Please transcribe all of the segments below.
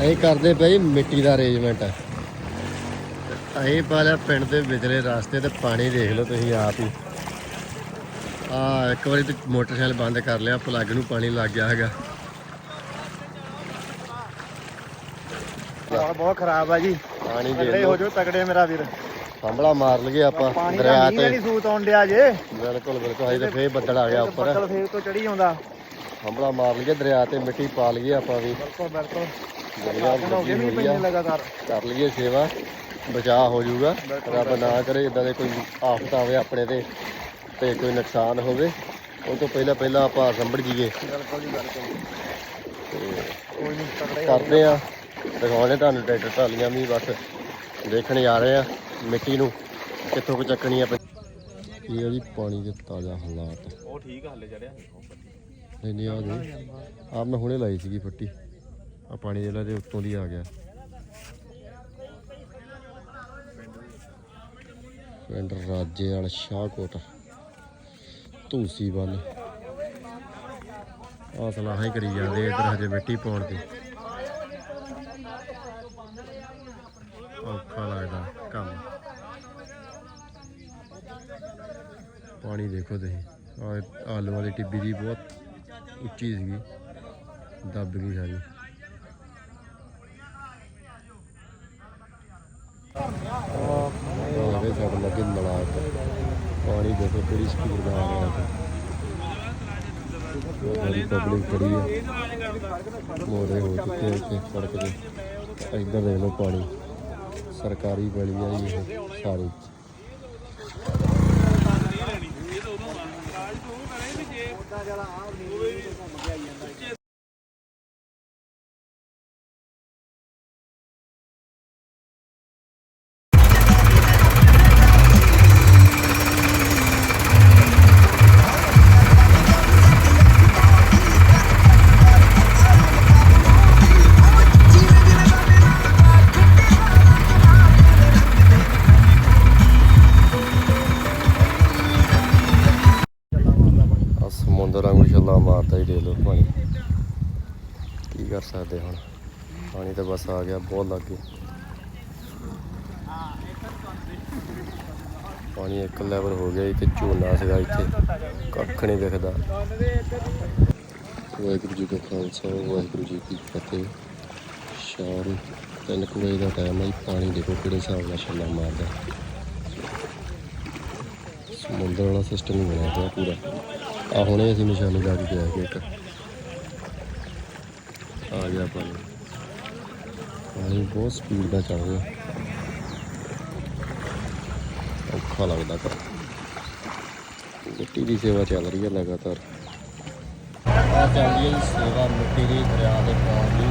ਅਸੀਂ ਕਰਦੇ ਪਏ ਜੀ ਮਿੱਟੀ ਦਾ ਅਰੇਂਜਮੈਂਟ ਅਸੀਂ ਪਾ ਲਿਆ ਪਿੰਡ ਦੇ ਵਿਚਲੇ ਰਸਤੇ ਤੇ ਪਾਣੀ ਦੇਖ ਲਓ ਤੁਸੀਂ ਆਪ ਹੀ। ਆ ਇੱਕ ਵਾਰੀ ਤੇ ਮੋਟਰਸਾਈਕਲ ਬੰਦ ਕਰ ਲਿਆ ਪਲੱਗ ਨੂੰ ਪਾਣੀ ਲੱਗ ਗਿਆ ਹੈਗਾ। ਬਹੁਤ ਖਰਾਬ ਆ ਜੀ। ਪਾਣੀ ਦੇ ਤਗੜੇ ਹੋ ਜਾਓ ਤਗੜੇ ਮੇਰਾ ਵੀਰ। ਸੰਭਲਾ ਮਾਰ ਲਈਏ ਆਪਾਂ ਦਰਿਆ ਤੇ। ਨਹੀਂ ਸੂਤ ਆਉਣ ਡਿਆ ਜੇ। ਬਿਲਕੁਲ ਬਿਲਕੁਲ ਅਸੀਂ ਤੇ ਫੇਰ ਬੱਦਲ ਆ ਗਿਆ ਉੱਪਰ। ਬੱਦਲ ਫੇਰ ਤੋਂ ਚੜੀ ਆਉਂਦਾ। ਸੰਭਲਾ ਮਾਰ ਲਈਏ ਦਰਿਆ ਤੇ ਮਿੱਟੀ ਪਾ ਲਈਏ ਆਪਾਂ ਵੀ। ਬਿਲਕੁਲ ਬਿਲਕੁਲ। ਲਗਾਤਾਰ ਕਰ ਲਈਏ ਸੇਵਾ ਬਚਾਅ ਹੋ ਜਾਊਗਾ। ਰੱਬ ਨਾ ਕਰੇ ਇਦਾਂ ਦੇ ਕੋਈ ਆਫਤ ਆਵੇ ਆਪਣੇ ਤੇ ਤੇ ਕੋਈ ਨੁਕਸਾਨ ਹੋਵੇ ਉਹ ਤੋਂ ਪਹਿਲਾਂ ਪਹਿਲਾਂ ਆਪਾਂ ਸੰਭੜ ਜੀਏ ਕਰਦੇ ਆ ਦਿਖਾਉਣੇ ਤੁਹਾਨੂੰ ਟਰੈਕਟਰ ਟਰਾਲੀਆਂ ਵੀ ਬਸ ਦੇਖਣ ਜਾ ਰਹੇ ਆ ਮਿੱਟੀ ਨੂੰ ਕਿੱਥੋਂ ਕੁ ਚੱਕਣੀ ਆ। ਇਹ ਜੀ ਪਾਣੀ ਦੇ ਤਾਜ਼ਾ ਹਾਲਾਤ। ਉਹ ਠੀਕ ਹੱਲੇ ਚੜਿਆ ਨਹੀਂ ਨਹੀਂ ਆ ਦੇ ਆ ਮੈਂ ਹੁਣੇ ਲਾਈ ਸੀਗੀ ਫੱਟੀ। ਆ ਪਾਣੀ ਜਿਹੜਾ ਦੇ ਉੱਤੋਂ ਦੀ ਆ ਗਿਆ। ਪਿੰਡ ਰਾਜੇ ਵਾਲ ਸ਼ਾਹਕੋਟ, ਧੂਸੀ ਵੱਲ। ਆ ਸਲਾਹਾਂ ਹੀ ਕਰੀ ਜਾਂਦੇ ਇਧਰ ਹਜੇ ਮਿੱਟੀ ਪਾਉਣ ਦੀ। ਔਖਾ ਲੱਗਦਾ ਕੰਮ। ਪਾਣੀ ਦੇਖੋ ਤੁਸੀਂ ਆਲੂ ਵਾਲੀ ਟਿੱਬੀ ਦੀ ਬਹੁਤ ਉੱਚੀ ਸੀਗੀ, ਦੱਬ ਗਈ ਸਾਰੀ ਆ ਗਏ ਸਾਡੇ ਲੱਗੇ ਨਲਾਕ ਪਾਣੀ ਦੇਖੋ ਕਿਹੜੀ ਸਪੀਡ ਦਾ ਆ ਰਿਹਾ ਹੈ। ਬੜੀ ਪਬਲਿਕ ਖੜੀ ਹੈ ਮੋਰੇ ਹੋ ਚੁੱਕੇ ਆ ਇੱਥੇ ਸੜਕ ਤੇ। ਇੱਧਰ ਦੇਖ ਲਓ ਪਾਣੀ। ਸਰਕਾਰੀ ਗਲੀ ਆ ਜੀ ਇਹ, ਸਾਰੀ। ਦੇ ਲੋ ਪਾਣੀ। ਕੀ ਕਰ ਸਕਦੇ ਹੁਣ? ਪਾਣੀ ਤਾਂ ਬਸ ਆ ਗਿਆ, ਬਹੁਤ ਲੱਗ ਪਾਣੀ ਇੱਕ ਲੈਵਲ ਹੋ ਗਿਆ ਜੀ ਤੇ ਝੋਨਾ ਸੀਗਾ ਇੱਥੇ। ਕੱਖ ਨਹੀਂ ਦਿਖਦਾ। ਵਾਹਿਗੁਰੂ ਜੀ ਕਾ ਖਾਲਸਾ, ਵਾਹਿਗੁਰੂ ਜੀ ਕੀ ਫਤਿਹ। ਸ਼ਾਮ ਤਿੰਨ ਕੁ ਵਜੇ ਦਾ ਟਾਈਮ ਹੈ ਪਾਣੀ ਦੇਖੋ ਕਿਹੜੇ ਹਿਸਾਬ ਨਾਲ ਛੱਲਾ ਮਾਰਦਾ। ਸਮੁੰਦਰ ਵਾਲਾ ਸਿਸਟਮ ਹੀ ਬਣਿਆ ਪਿਆ ਪੂਰਾ। ਆ ਹੁਣੇ ਅਸੀਂ ਨਿਸ਼ਾਨੀ ਲਾ ਕੇ ਗਏ ਕਿ ਇੱਕ। ਆ ਗਿਆ ਪਾਣੀ ਪਾਣੀ ਬਹੁਤ ਸਪੀਡ ਨਾਲ ਚੱਲ ਰਿਹਾ। ਔਖਾ ਲੱਗਦਾ ਕਰ ਮਿੱਟੀ ਦੀ ਸੇਵਾ ਚੱਲ ਰਹੀ ਹੈ ਲਗਾਤਾਰ। ਆ ਚੱਲਦੀ ਹੈ ਸੇਵਾ ਮਿੱਟੀ ਦੀ, ਦਰਿਆ ਦੇ ਪਾਣੀ ਦੀ।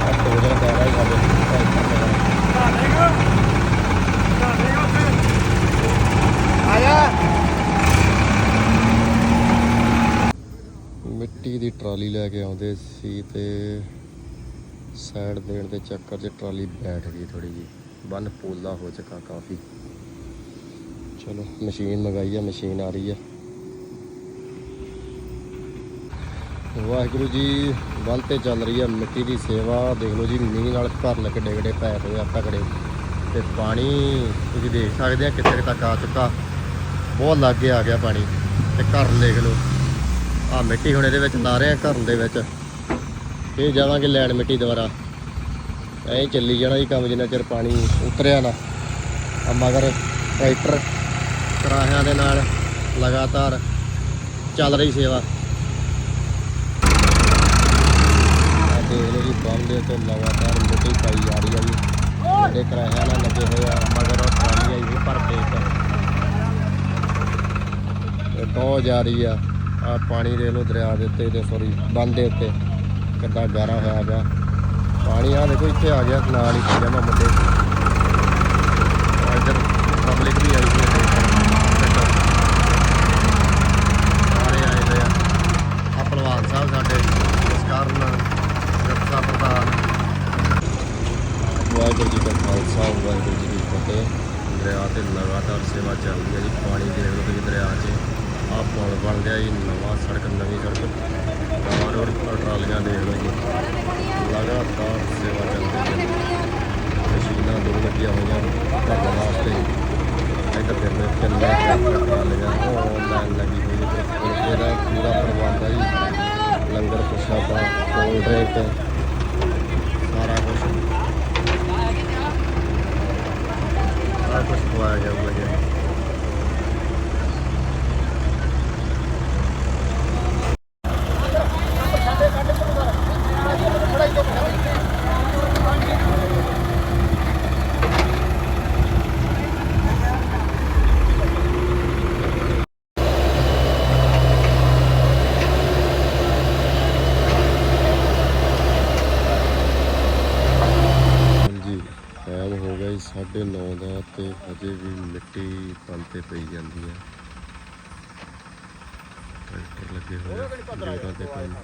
ਆ ਦੋ ਦਾ ਹੈ ਸਾਡੇ ਆਇਆ ਮਿੱਟੀ ਦੀ ਟਰਾਲੀ ਲੈ ਕੇ ਆਉਂਦੇ ਸੀ ਤੇ ਸਾਈਡ ਦੇਣ ਦੇ ਚੱਕਰ 'ਚ ਟਰਾਲੀ ਬੈਠ ਗਈ ਥੋੜੀ ਜੀ ਬੰਨ ਪੋਲਾ ਹੋ ਚੁੱਕਾ ਕਾਫੀ। ਚਲੋ, ਮਸ਼ੀਨ ਮੰਗਾਈ ਆ, ਮਸ਼ੀਨ ਆ ਰਹੀ ਆ। ਵਾਹਿਗੁਰੂ ਜੀ, ਬੰਨ ਤੇ ਚੱਲ ਰਹੀ ਆ, ਮਿੱਟੀ ਦੀ ਸੇਵਾ। ਦੇਖ ਲਓ ਜੀ, ਮੀਂਹ ਨਾਲ ਘਰ ਲੱਗ ਕਿੱਡੇ ਕਿੱਡੇ ਪੈ ਹੋਏ ਆ ਤਕੜੇ। ਤੇ ਪਾਣੀ ਤੁਸੀਂ ਦੇਖ ਸਕਦੇ ਆ ਕਿੱਥੇ ਤੱਕ ਆ ਚੁੱਕਾ। ਬਹੁਤ ਲਾਗੇ ਆ ਗਿਆ ਪਾਣੀ। ਤੇ ਘਰ ਦੇਖ ਲਓ। ਆ ਮਿੱਟੀ ਹੁਣ ਇਹਦੇ ਵਿੱਚ ਲਾ ਰਹੇ ਆ ਘਰ ਦੇ ਵਿੱਚ। ਇਹ ਜਾਵਾਂਗੇ ਲੈਣ ਮਿੱਟੀ ਦੁਬਾਰਾ। ਐਂ ਚੱਲੀ ਜਾਣਾ ਜੀ ਕੰਮ ਜਿੰਨਾ ਚਿਰ ਪਾਣੀ ਉਤਰਿਆ ਨਾ। ਆ ਮਗਰ ਟਰੈਕਟਰ ਕਰਾਹਿਆਂ ਦੇ ਨਾਲ ਲਗਾਤਾਰ ਚੱਲ ਰਹੀ ਸੇਵਾ। ਆ ਦੇਖ ਲਓ ਜੀ ਬੰਮ ਦੇ ਤੋਂ ਲਗਾਤਾਰ ਮਿੱਟੀ ਪਾਈ ਜਾ ਰਹੀ ਆ ਜੀ। ਜਿਹੜੇ ਕਰਾਹਿਆਂ ਨਾਲ ਲੱਗੇ ਹੋਏ ਆ, ਮਗਰ ਉਹ ਟਰਾਲੀ ਆਈ ਵੀ ਭਰ ਕੇ। ਇੱਕ ਬਹੁਤ ਜਾ ਰਹੀ ਆ। ਆ ਪਾਣੀ ਦੇ ਲੋ ਦਰਿਆ ਦੇ ਉੱਤੇ ਤੇ ਸੌਰੀ ਬੰਦ ਦੇ ਉੱਤੇ। ਕਿੱਦਾਂ ਗਾਰਾ ਹੋਇਆ ਪਿਆ। ਪਾਣੀ ਆ ਦੇਖੋ, ਇੱਥੇ ਆ ਗਿਆ, ਨਾਲ ਹੀ ਜਮਾ ਮੁੰਡੇ। ਇੱਧਰ ਪਬਲਿਕ ਵੀ ਆਈ ਹੋਈ ਹੈ ਸਾਰੇ ਆਏ ਹੋਏ ਆ। ਆ ਪਹਿਲਵਾਨ ਸਾਹਿਬ ਸਾਡੇ, ਇਸ ਕਾਰਨ ਸਿਰਫਾ ਪ੍ਰਧਾਨ। ਵਾਹਿਗੁਰੂ ਜੀ ਕਾ ਖਾਲਸਾ, ਵਾਹਿਗੁਰੂ ਜੀ ਕੀ ਫਤਿਹ। ਦਰਿਆ ਤੇ ਲਗਾਤਾਰ ਸੇਵਾ ਚੱਲਦੀ ਹੈ ਜੀ। ਪਾਣੀ ਦੇ ਲਓ ਤੁਸੀਂ ਦਰਿਆ 'ਚ। ਆ ਪੁਲ ਬਣ ਗਿਆ ਜੀ, ਨਵਾਂ ਸੜਕ ਨਵੀਂ ਸੜਕ। ਨਵਾਂ ਰੋਡ ਟਰਾਲੀਆਂ ਦੇਖ ਲਓ ਜੀ। ਲਗਾਤਾਰ ਸੇਵਾ ਚੱਲਦੀ ਹੈ। ਮਸ਼ੀਨਾਂ ਦੋ ਲੱਗੀਆਂ ਹੋਈਆਂ ਭਰਨ ਵਾਸਤੇ। ਇੱਧਰ ਦੇਖਦੇ ਕਿੰਨੇ ਟਰੈਕਟਰ ਟਰਾਲੀਆਂ ਉਹ ਲੱਗੀ ਹੋਈ ਹੈ। ਤੇ ਪੂਰਾ ਪ੍ਰਬੰਧ ਹੈ ਜੀ। ਲੰਗਰ ਪ੍ਰਸ਼ਾਦਾ ਕੋਲਡ ਡਰਿੰਕ ਸਾਰਾ ਕੁਝ ਸਾਰਾ ਕੁਝ ਖਵਾਇਆ ਗਿਆ ਲੱਗਿਆ ਹਾਂਜੀ ਟਾਈਮ ਹੋ ਗਿਆ ਜੀ 9:30 ਦਾ ਤੇ ਹਜੇ ਵੀ ਮਿੱਟੀ ਪੰਨ ਤੇ ਪਈ ਜਾਂਦੀ ਹੈ। ਟਰੈਕਟਰ ਲੱਗੇ ਹੋਏ ਆ ਤੇ ਕੰਮ।